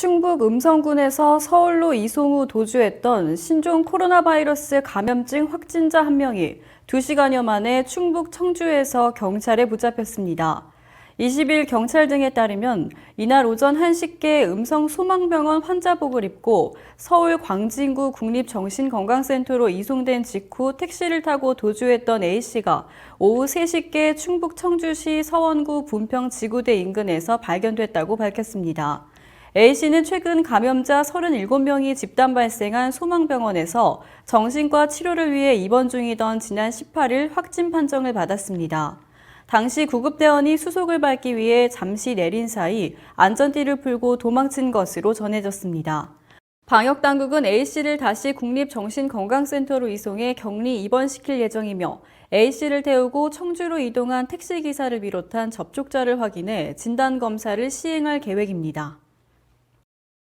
충북 음성군에서 서울로 이송 후 도주했던 신종 코로나 바이러스 감염증 확진자 한 명이 2시간여 만에 충북 청주에서 경찰에 붙잡혔습니다. 20일 경찰 등에 따르면 이날 오전 1시께 음성 소망병원 환자복을 입고 서울 광진구 국립정신건강센터로 이송된 직후 택시를 타고 도주했던 A씨가 오후 3시께 충북 청주시 서원구 분평 지구대 인근에서 발견됐다고 밝혔습니다. A씨는 최근 감염자 37명이 집단 발생한 소망병원에서 정신과 치료를 위해 입원 중이던 지난 18일 확진 판정을 받았습니다. 당시 구급대원이 수속을 밟기 위해 잠시 내린 사이 안전띠를 풀고 도망친 것으로 전해졌습니다. 방역당국은 A씨를 다시 국립정신건강센터로 이송해 격리 입원시킬 예정이며 A씨를 태우고 청주로 이동한 택시기사를 비롯한 접촉자를 확인해 진단검사를 시행할 계획입니다.